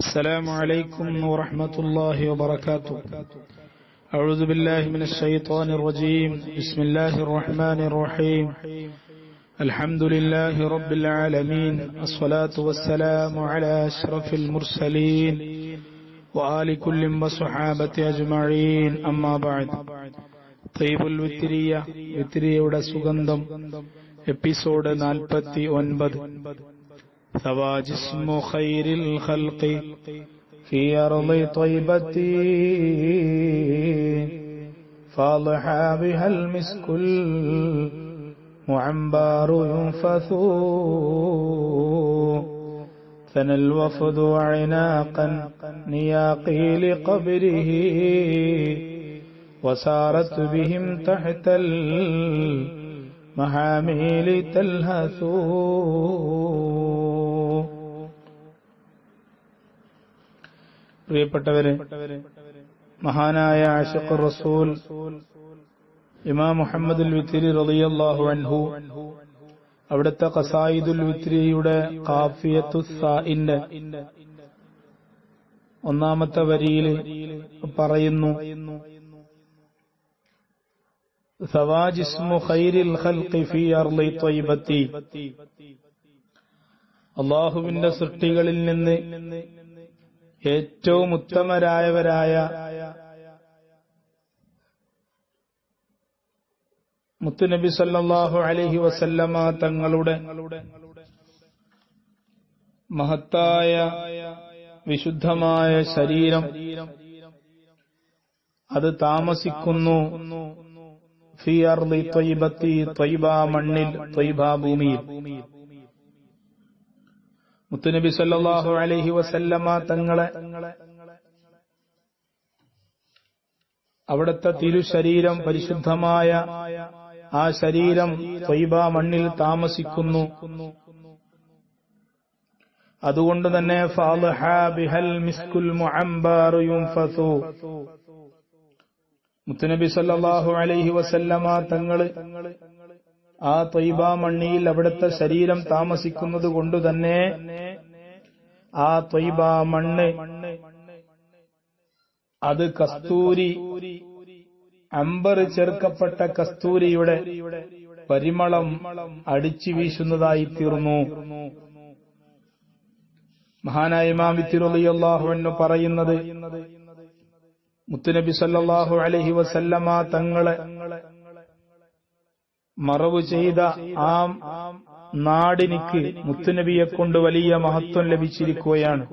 السلام عليكم ورحمة الله وبركاته أعوذ بالله من الشيطان الرجيم بسم الله الرحمن الرحيم الحمد لله رب العالمين الصلاة والسلام على أشرف المرسلين وآل كل وصحابة أجمعين أما بعد طيب الوترية وترية സുഗന്ധം എപ്പിസോഡ് നാൽപ്പത്തി ഒൻപത് ثوى جسم خير الخلق في أرض طيبتي فاضحى بها المسك المعنبار ينفث. ثنى الوفد عناقا نياقي لقبره. وسارت بهم تحت المحاميل تلهث. പ്രിയപ്പെട്ടവരെ മഹാനായ ആഷിഖ് റസൂൽ ഇമാം മുഹമ്മദുൽ വിത്തിരി റളിയല്ലാഹു അൻഹു അവിടുത്തെ ഖസായിദുൽ വിത്രിയുടെ കാഫിയത്തു സാഇന്റെ ഒന്നാമത്തെ വരിയിൽ പറയുന്നു സവാജിസ്മു ഖൈരിൽ ഖൽഖി അള്ളാഹുവിന്റെ സൃഷ്ടികളിൽ നിന്ന് ഏറ്റവും ഉത്തമരായവരായ മുത്തുനബി സല്ലാഹു അലഹി വസല്ലമ തങ്ങളുടെ മഹത്തായ വിശുദ്ധമായ ശരീരം അത് താമസിക്കുന്നു ഫിയർ ത്വയ്ബത്തി ത്വയ്ബ മണ്ണിൽ ത്വയ്ബ ഭൂമിയിൽ. മുത്തുനബി സല്ലാഹു അലഹി വസല്ലമ തങ്ങളെ അവിടുത്തെ തിരുശരീരം പരിശുദ്ധമായ ആ ശരീരം ത്വൈബ മണ്ണിൽ താമസിക്കുന്നു. അതുകൊണ്ട് തന്നെ മുത്തുനബി സല്ലാഹു അലൈഹി വസല്ലമ തങ്ങൾ ആ തൊയ്ബ മണ്ണിയിൽ അവിടുത്തെ ശരീരം താമസിക്കുന്നത് കൊണ്ട് തന്നെ ആ തൊയ്ബ മണ്ണ് അത് കസ്തൂരി അമ്പർ ചേർക്കപ്പെട്ട കസ്തൂരിയുടെ പരിമളം അടിച്ചു വീശുന്നതായി തീർന്നു. മഹാനായ ഇമാം പറയുന്നത് മുത്തുനബി സല്ലാഹു അലഹി വസല്ലമ തങ്ങളെ മറവ് ചെയ്ത ആ നാടിനിക്ക് മുത്തുനബിയെ കൊണ്ട് വലിയ മഹത്വം ലഭിച്ചിരിക്കുകയാണ്.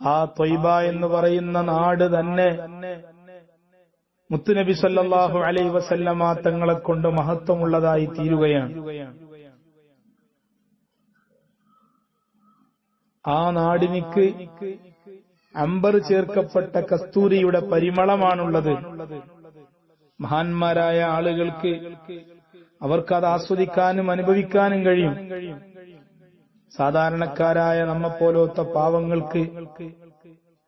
ആ തൊയ്ബ എന്ന് പറയുന്ന നാട് തന്നെ മുത്തുനബി സല്ലാഹു അലൈ വസല്ലമ തങ്ങളെ കൊണ്ട് മഹത്വമുള്ളതായി തീരുകയാണ്. ആ നാടിനിക്ക് അമ്പർ ചേർക്കപ്പെട്ട കസ്തൂരിയുടെ പരിമളമാണുള്ളത്. മഹാന്മാരായ ആളുകൾക്ക് അവർക്ക് അത് ആസ്വദിക്കാനും അനുഭവിക്കാനും കഴിയും. സാധാരണക്കാരായ നമ്മെപ്പോലത്തെ പാവങ്ങൾക്ക്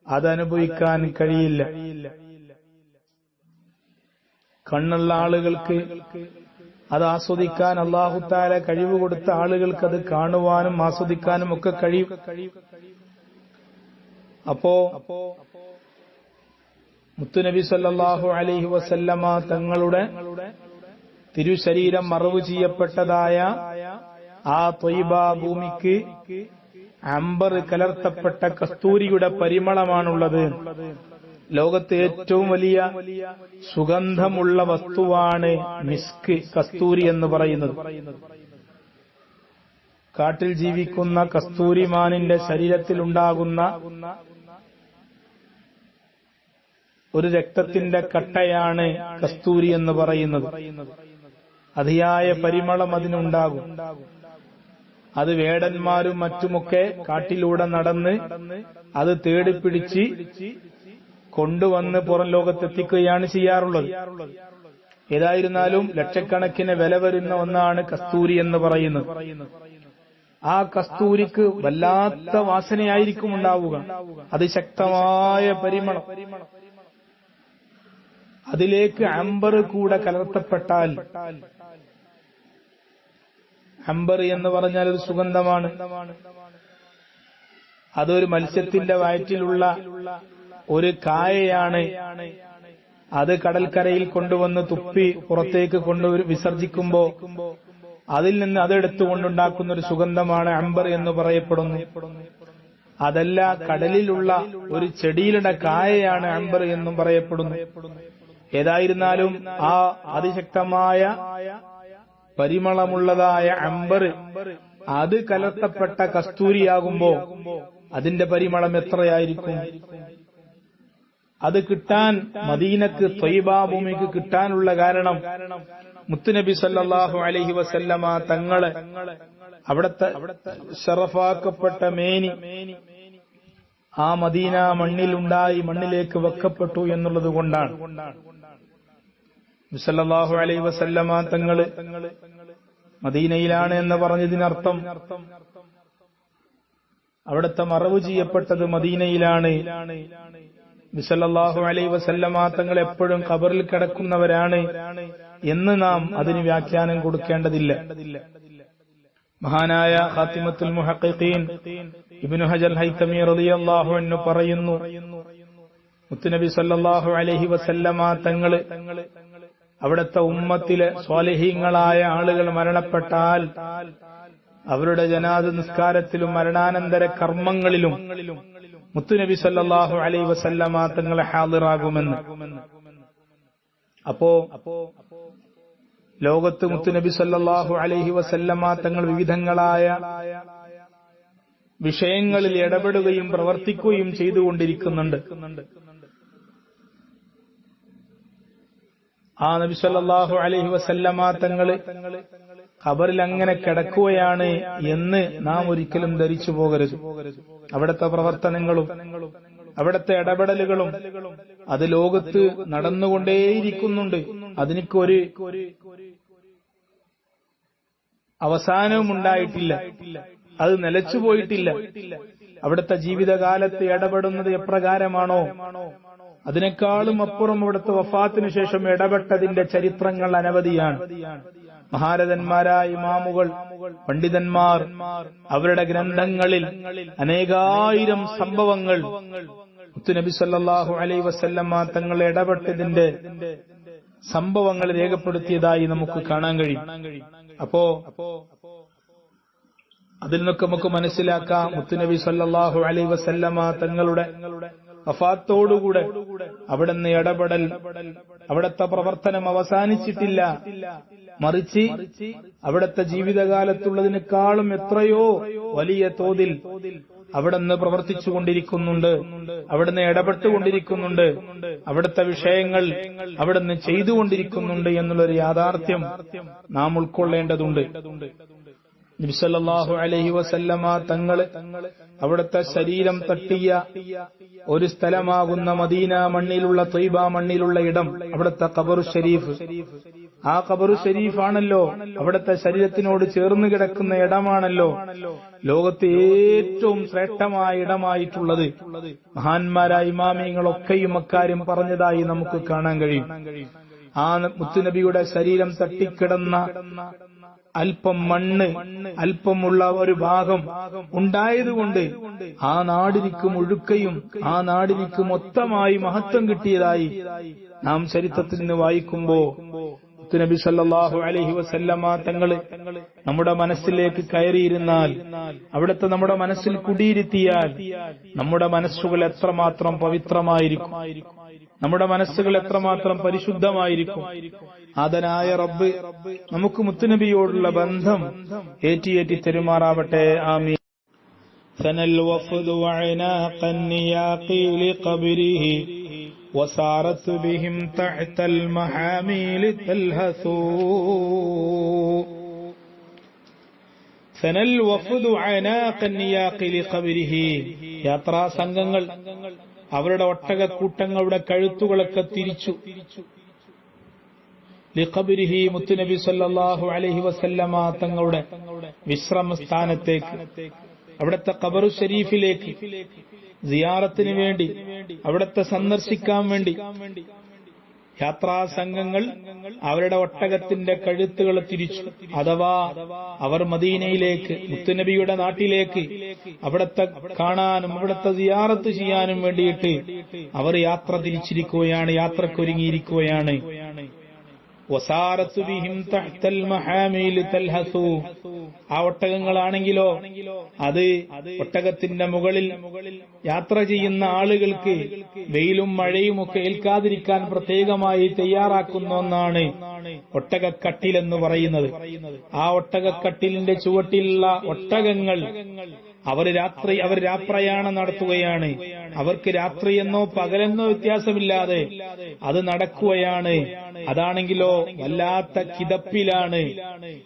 അത് അനുഭവിക്കാൻ കഴിയില്ല. കണ്ണുള്ള ആളുകൾക്ക് അത് ആസ്വദിക്കാൻ അള്ളാഹുത്താല കഴിവ് കൊടുത്ത ആളുകൾക്ക് അത് കാണുവാനും ആസ്വദിക്കാനും ഒക്കെ കഴിയും. അപ്പോ മുത്തുനബി സല്ലാഹു അലൈഹി വസല്ലമ തങ്ങളുടെ തിരുശരീരം മറവ് ചെയ്യപ്പെട്ടതായ ആ തൊയ്ബ ഭൂമിക്ക് അമ്പർ കലർത്തപ്പെട്ട കസ്തൂരിയുടെ പരിമളമാണുള്ളത്. ലോകത്തെ ഏറ്റവും വലിയ സുഗന്ധമുള്ള വസ്തുവാണ് മിസ്ക് കസ്തൂരി എന്ന് പറയുന്നത്. കാട്ടിൽ ജീവിക്കുന്ന കസ്തൂരിമാനിന്റെ ശരീരത്തിലുണ്ടാകുന്ന ഒരു രക്തത്തിന്റെ കട്ടയാണ് കസ്തൂരി എന്ന് പറയുന്നത്. അതിയായ പരിമളം അതിനുണ്ടാകും. അത് വേടന്മാരും മറ്റുമൊക്കെ കാട്ടിലൂടെ നടന്ന് അത് തേടിപ്പിടിച്ച് കൊണ്ടുവന്ന് പുറം ലോകത്തെത്തിക്കുകയാണ് ചെയ്യാറുള്ളത്. ഏതായിരുന്നാലും ലക്ഷക്കണക്കിന് വില വരുന്ന ഒന്നാണ് കസ്തൂരി എന്ന് പറയുന്നത്. ആ കസ്തൂരിക്ക് വല്ലാത്ത വാസനയായിരിക്കും ഉണ്ടാവുക. അതിശക്തമായ പരിമളം. അതിലേക്ക് അമ്പർ കൂടെ കലർത്തപ്പെട്ടാൽ അമ്പർ എന്ന് പറഞ്ഞാൽ ഒരു സുഗന്ധമാണ്. അതൊരു മത്സ്യത്തിന്റെ വയറ്റിലുള്ള ഒരു കായയാണ്. അത് കടൽക്കരയിൽ കൊണ്ടുവന്ന് തുപ്പി പുറത്തേക്ക് കൊണ്ട് വിസർജിക്കുമ്പോ അതിൽ നിന്ന് അതെടുത്തുകൊണ്ടുണ്ടാക്കുന്ന ഒരു സുഗന്ധമാണ് അംബർ എന്ന് പറയപ്പെടുന്നു. അതല്ല കടലിലുള്ള ഒരു ചെടിയിലുടെ കായയാണ് അംബർ എന്നും പറയപ്പെടുന്നു. ഏതായിരുന്നാലും ആ അതിശക്തമായ പരിമളമുള്ളതായ അമ്പർ അത് കലർത്തപ്പെട്ട കസ്തൂരിയാകുമ്പോ അതിന്റെ പരിമളം എത്രയായിരിക്കും? അത് കിട്ടാൻ മദീനക്ക് ത്വയ്ബാഭൂമിക്ക് കിട്ടാനുള്ള കാരണം മുത്തുനബി സല്ലാഹു അലഹി വസല്ലമ തങ്ങളെ അവിടത്തെ ഷറഫാക്കപ്പെട്ട മേനി ആ മദീന മണ്ണിലുണ്ടായി മണ്ണിലേക്ക് വെക്കപ്പെട്ടു എന്നുള്ളത് കൊണ്ടാണ്. സല്ലല്ലാഹു അലൈ വസല്ലമ തങ്ങൾ മദീനയിലാണ് എന്ന് പറഞ്ഞതിനർത്ഥം അവിടുത്തെ മറവ് ചെയ്യപ്പെട്ടത് മദീനയിലാണ്. വിസല്ലാഹു അലൈ വസല്ലമ തങ്ങൾ എപ്പോഴും കബറിൽ കിടക്കുന്നവരാണ് എന്ന് നാം അതിന് വ്യാഖ്യാനം കൊടുക്കേണ്ടതില്ല. മഹാനായ ഖാത്തിമത്തുൽ മുഹഖീൻ ഇബ്നു ഹജൽ ഹൈതമി റളിയല്ലാഹു അൻഹു പറയുന്നു മുത്തുനബി സല്ലല്ലാഹു അലൈഹി വസല്ലമ തങ്ങൾ അവിടുത്തെ ഉമ്മത്തിലെ സ്വാലിഹീങ്ങളായ ആളുകൾ മരണപ്പെട്ടാൽ അവരുടെ ജനാദ നിസ്കാരത്തിലും മരണാനന്തര കർമ്മങ്ങളിലും മുത്തുനബി സല്ലാഹു അലൈ വസല്ലമ തങ്ങളെ ഹാദിറാകുമെന്ന്. അപ്പോ ലോകത്ത് മുത്തുനബി സല്ലാഹു അലൈഹി വസല്ലമ തങ്ങൾ വിവിധങ്ങളായ വിഷയങ്ങളിൽ ഇടപെടുകയും പ്രവർത്തിക്കുകയും ചെയ്തുകൊണ്ടിരിക്കുന്നുണ്ട്. ആ നബി സല്ലാഹു അലഹി വസല്ലമ തങ്ങൾ ഖബറിൽ അങ്ങനെ കിടക്കുകയാണ് എന്ന് നാം ഒരിക്കലും ധരിച്ചു പോകരുത്. അവിടുത്തെ പ്രവർത്തനങ്ങളും അവിടുത്തെ ഇടപെടലുകളും അത് ലോകത്ത് നടന്നുകൊണ്ടേയിരിക്കുന്നുണ്ട്. അതിനൊരു അവസാനവും ഉണ്ടായിട്ടില്ല. അത് നിലച്ചു പോയിട്ടില്ല. അവിടുത്തെ ജീവിതകാലത്ത് ഇടപെടുന്നത് എപ്രകാരമാണോ? അതിനേക്കാളും അപ്പുറം അവിടുത്തെ വഫാത്തിനു ശേഷം ഇടപെട്ടതിന്റെ ചരിത്രങ്ങൾ അനവധിയാണ്. മഹാരഥന്മാരായ ഇമാമുകൾ പണ്ഡിതന്മാർ അവരുടെ ഗ്രന്ഥങ്ങളിൽ അനേകായിരം സംഭവങ്ങൾ മുത്തുനബി സല്ലാഹു അലൈ വസല്ലമ്മ തങ്ങൾ ഇടപെട്ടതിന്റെ സംഭവങ്ങൾ രേഖപ്പെടുത്തിയതായി നമുക്ക് കാണാൻ കഴിയും. അപ്പോ അതിൽ നിന്നൊക്കെ നമുക്ക് മനസ്സിലാക്കാം മുത്തുനബി സല്ലാഹു അലൈ വസല്ലമ്മ തങ്ങളുടെ വഫാത്തോടുകൂടെ അവിടുന്ന് ഇടപെടൽ അവിടത്തെ പ്രവർത്തനം അവസാനിച്ചിട്ടില്ല. മറിച്ച് അവിടത്തെ ജീവിതകാലത്തുള്ളതിനേക്കാളും എത്രയോ വലിയ തോതിൽ അവിടുന്ന് പ്രവർത്തിച്ചുകൊണ്ടിരിക്കുന്നുണ്ട് അവിടുന്ന് ഇടപെട്ടുകൊണ്ടിരിക്കുന്നുണ്ട് അവിടുത്തെ വിഷയങ്ങൾ അവിടുന്ന് ചെയ്തുകൊണ്ടിരിക്കുന്നുണ്ട് എന്നുള്ളൊരു യാഥാർത്ഥ്യം നാം ഉൾക്കൊള്ളേണ്ടതുണ്ട്. നബിസല്ലാഹു അലഹി വസല്ലമ തങ്ങൾ അവിടുത്തെ ശരീരം തട്ടിയ ഒരു സ്ഥലമാകുന്ന മദീന മണ്ണിലുള്ള തൊയ്ബ മണ്ണിലുള്ള ഇടം അവിടുത്തെ കബറു ഷരീഫ് ആ കബറു ഷരീഫാണല്ലോ അവിടുത്തെ ശരീരത്തിനോട് ചേർന്ന് കിടക്കുന്ന ഇടമാണല്ലോ ലോകത്തെ ഏറ്റവും ശ്രേഷ്ഠമായ ഇടമായിട്ടുള്ളത്. മഹാന്മാരായ ഇമാമിയങ്ങളൊക്കെയും അക്കാര്യം പറഞ്ഞതായി നമുക്ക് കാണാൻ കഴിയും. ആ മുത്തുനബിയുടെ ശരീരം തട്ടിക്കിടന്ന അല്പം മണ്ണ് അല്പമുള്ള ഒരു ഭാഗം ഉണ്ടായതുകൊണ്ട് ആ നാടിനിക്ക് മുഴുക്കയും ആ നാടിനിക്ക് മൊത്തമായി മഹത്വം കിട്ടിയതായി നാം ചരിത്രത്തിൽ നിന്ന് വായിക്കുമ്പോ നബി സല്ലാഹു അലഹി വസല്ലമ തങ്ങൾ നമ്മുടെ മനസ്സിലേക്ക് കയറിയിരുന്നാൽ അവിടുത്തെ നമ്മുടെ മനസ്സിൽ കുടിയിരുത്തിയാൽ നമ്മുടെ മനസ്സുകൾ എത്രമാത്രം പവിത്രമായിരിക്കും. നമ്മുടെ മനസ്സുകൾ എത്രമാത്രം പരിശുദ്ധമായിരിക്കും ആദനായ റബ്ബ് നമുക്ക് മുത്തുനബിയോടുള്ള ബന്ധം ഏറ്റിയേറ്റി തെരുമാറാവട്ടെ ആമീ ثنى الوفد وعناق النياق لقبره وسارت بهم تحت المحاميل تلهثوا ثنى الوفد عناق النياق لقبره യാത്രാ സംഘങ്ങൾ അവരുടെ ഒട്ടകക്കൂട്ടങ്ങളുടെ കഴുത്തുകളൊക്കെ തിരിച്ചു. ലിഖബിരിഹി മുത്തുനബി സല്ലാഹു അലഹി വസല്ലമ തങ്ങളുടെ വിശ്രമ സ്ഥാനത്തേക്ക് അവിടുത്തെ കബറു ഷരീഫിലേക്ക് സിയാറത്തിന് വേണ്ടി അവിടത്തെ സന്ദർശിക്കാൻ വേണ്ടി യാത്രാ സംഘങ്ങൾ അവരുടെ ഒട്ടകത്തിന്റെ കഴുത്തുകൾ തിരിച്ചു. അഥവാ അവർ മദീനയിലേക്ക് മുത്തുനബിയുടെ നാട്ടിലേക്ക് അവിടത്തെ കാണാനും അവിടത്തെ സിയാറത്ത് ചെയ്യാനും വേണ്ടിയിട്ട് അവർ യാത്ര തിരിച്ചിരിക്കുകയാണ് യാത്രക്കൊരുങ്ങിയിരിക്കുകയാണ്. ആ ഒട്ടകങ്ങളാണെങ്കിലോ അത് ഒട്ടകത്തിന്റെ മുകളിൽ യാത്ര ചെയ്യുന്ന ആളുകൾക്ക് വെയിലും മഴയും ഒക്കെ ഏൽക്കാതിരിക്കാൻ പ്രത്യേകമായി തയ്യാറാക്കുന്ന ഒന്നാണ് ഒട്ടകക്കട്ടിൽ എന്ന് പറയുന്നത്. ആ ഒട്ടകക്കട്ടിലിന്റെ ചുവട്ടിലുള്ള ഒട്ടകങ്ങൾ അവർ രാത്രി അവർ രാപ്രയാണം നടത്തുകയാണ്. അവർക്ക് രാത്രിയെന്നോ പകലെന്നോ വ്യത്യാസമില്ലാതെ അത് നടക്കുകയാണ്. അതാണെങ്കിലോ വല്ലാത്ത കിതപ്പിലാണ്.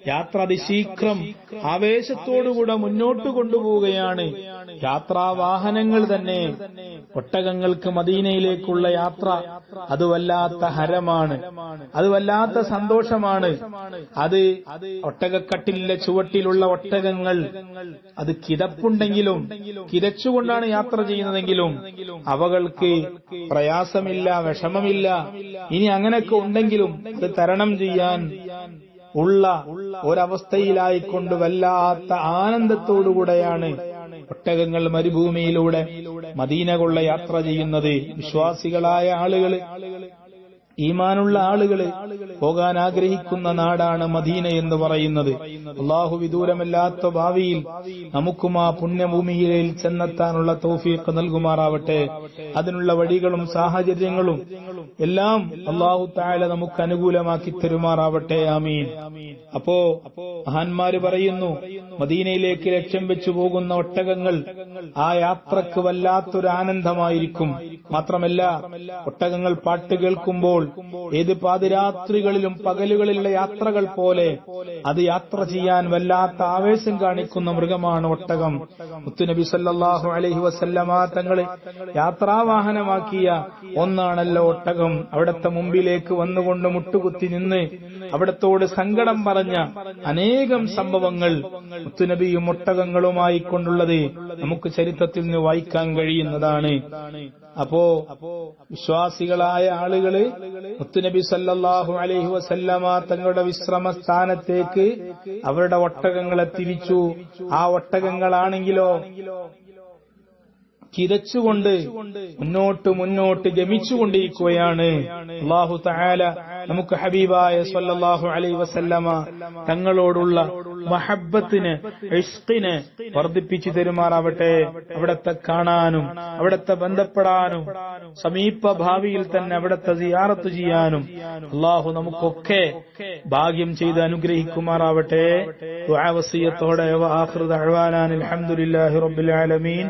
യാത്ര അതിശീഘ്രം ആവേശത്തോടുകൂടെ മുന്നോട്ട് കൊണ്ടുപോവുകയാണ്. യാത്രാ വാഹനങ്ങൾ തന്നെ ഒട്ടകങ്ങൾക്ക് മദീനയിലേക്കുള്ള യാത്ര അത് വല്ലാത്ത ഹരമാണ്. അത് വല്ലാത്ത സന്തോഷമാണ്. അത് ഒട്ടകക്കട്ടിലെ ചുവട്ടിലുള്ള ഒട്ടകങ്ങൾ. അത് കിതപ്പുണ്ടെങ്കിലും കിരച്ചുകൊണ്ടാണ് യാത്ര ചെയ്യുന്നതെങ്കിലും അവകൾക്ക് പ്രയാസമില്ല വിഷമമില്ല. ഇനി അങ്ങനെയൊക്കെ ഉണ്ടെങ്കിലും അത് തരണം ചെയ്യാൻ ഉള്ള ഒരവസ്ഥയിലായിക്കൊണ്ട് വല്ലാത്ത ആനന്ദത്തോടുകൂടെയാണ് ഒട്ടകങ്ങൾ മരുഭൂമിയിലൂടെ മദീന കൊള്ള യാത്ര ചെയ്യുന്നത് വിശ്വാസികളായ ആളുകൾ. ഈമാനുള്ള ആളുകൾ പോകാൻ ആഗ്രഹിക്കുന്ന നാടാണ് മദീന എന്ന് പറയുന്നത്. അള്ളാഹു വിദൂരമല്ലാത്ത ഭാവിയിൽ നമുക്കും ആ പുണ്യഭൂമിയിൽ ചെന്നെത്താനുള്ള തൗഫീഖ് നൽകുമാറാവട്ടെ. അതിനുള്ള വഴികളും സാഹചര്യങ്ങളും എല്ലാം അള്ളാഹു താഴെ നമുക്ക് അനുകൂലമാക്കി തരുമാറാവട്ടെ. ആമീൻ. അപ്പോ മഹാന്മാര് പറയുന്നു മദീനയിലേക്ക് ലക്ഷ്യം വെച്ചു പോകുന്ന ഒട്ടകങ്ങൾ ആ യാത്രയ്ക്ക് വല്ലാത്തൊരു ആനന്ദമായിരിക്കും. മാത്രമല്ല ഒട്ടകങ്ങൾ പാട്ട് കേൾക്കുമ്പോൾ ഏത് പാതിരാത്രികളിലും പകലുകളിലുള്ള യാത്രകൾ പോലെ അത് യാത്ര ചെയ്യാൻ വല്ലാത്ത ആവേശം കാണിക്കുന്ന മൃഗമാണ് ഒട്ടകം. മുത്തുനബി സല്ലാഹു അലഹി വസല്ലമ തങ്ങളെ യാത്രാവാഹനമാക്കിയ ഒന്നാണല്ലോ ഒട്ടകം. അവിടത്തെ മുമ്പിലേക്ക് വന്നുകൊണ്ട് മുട്ടുകുത്തി നിന്ന് അവിടത്തോട് സങ്കടം പറഞ്ഞ അനേകം സംഭവങ്ങൾ മുത്തുനബിയും ഒട്ടകങ്ങളുമായി കൊണ്ടുള്ളത് നമുക്ക് ചരിത്രത്തിൽ നിന്ന് വായിക്കാൻ കഴിയുന്നതാണ്. അപ്പോ വിശ്വാസികളായ ആളുകൾ മുത്തുനബി സല്ലാഹു അലൈഹി വസല്ലമ തങ്ങളുടെ വിശ്രമ സ്ഥാനത്തേക്ക് അവരുടെ ഒട്ടകങ്ങളെ തിരിച്ചു. ആ ഒട്ടകങ്ങളാണെങ്കിലോ കിതച്ചുകൊണ്ട് മുന്നോട്ട് മുന്നോട്ട് ഗമിച്ചുകൊണ്ടിരിക്കുകയാണ്. അള്ളാഹു തആല നമുക്ക് ഹബീബായ സല്ലാഹു അലൈ വസല്ലമ തങ്ങളോടുള്ള മഹബത്തിന് ഇഷ്കിന് വർദ്ധിപ്പിച്ചു തരുമാറാവട്ടെ. അവിടത്തെ കാണാനും അവിടത്തെ ബന്ധപ്പെടാനും സമീപ ഭാവിയിൽ തന്നെ അവിടത്തെ സിയാറത്ത് ചെയ്യാനും അള്ളാഹു നമുക്കൊക്കെ ഭാഗ്യം ചെയ്ത് അനുഗ്രഹിക്കുമാറാവട്ടെ. വസീയത്തോടെ വആഖിറു ദഅവാനാൻ അൽഹംദുലില്ലാഹി റബ്ബിൽ ആലമീൻ.